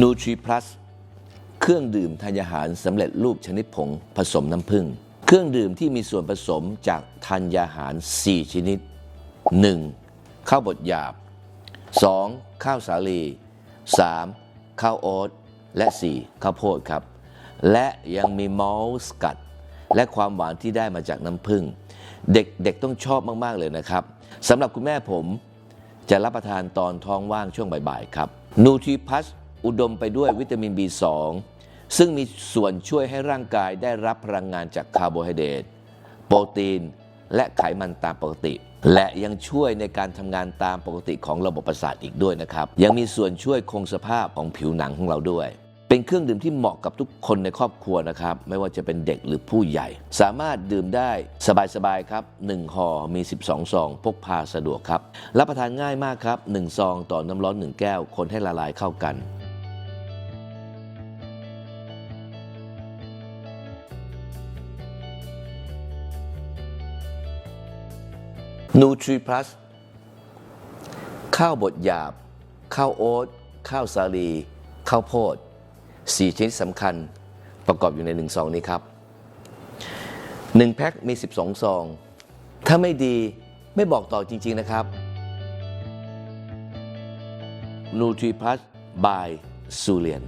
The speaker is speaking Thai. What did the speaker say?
นูทรีพลัสเครื่องดื่มธัญญาหารสำเร็จรูปชนิดผงผสมน้ำผึ้งเครื่องดื่มที่มีส่วนผสมจากธัญญาหาร 4 ชนิด 1. ข้าวบดหยาบ 2. ข้าวสาลี 3. ข้าวโอ๊ตและ 4. ข้าวโพดครับ และยังมีมอลสกัด และความหวานที่ได้มาจากน้ำผึ้งเด็กๆต้องชอบมาก ๆ เลยนะครับสำหรับคุณแม่ผมจะรับประทานตอนท้องว่างช่วงบ่าย ๆ ครับนูทรีพัส อุดมไปด้วยวิตามิน B2 ซึ่งมีส่วนช่วยให้ร่างกายได้รับพลังงานจากคาร์โบไฮเดรตโปรตีน และไขมันตามปกติ และยังช่วยในการทำงานตามปกติของระบบประสาทอีกด้วยนะครับ ยังมีส่วนช่วยคงสภาพของผิวหนังของเราด้วย เป็นเครื่องดื่มที่เหมาะกับทุกคนในครอบครัวนะครับ ไม่ว่าจะเป็นเด็กหรือผู้ใหญ่ สามารถดื่มได้สบายๆครับ 1ห่อมี 12 ซอง พกพาสะดวกครับ รับประทานง่ายมากครับ 1 ซองต่อน้ำร้อน 1 แก้ว คนให้ละลายเข้ากัน นูทรีพลัสข้าวบดหยาบ ข้าวโอ๊ตข้าวสาลี ข้าวโพดสี่ชนิดสำคัญประกอบอยู่ในหนึ่งซองนี้ครับหนึ่งแพ็คมี 12 ซอง ถ้าไม่ดีไม่บอกต่อจริง ๆ นะครับนูทรีพลัสบายซูเลียน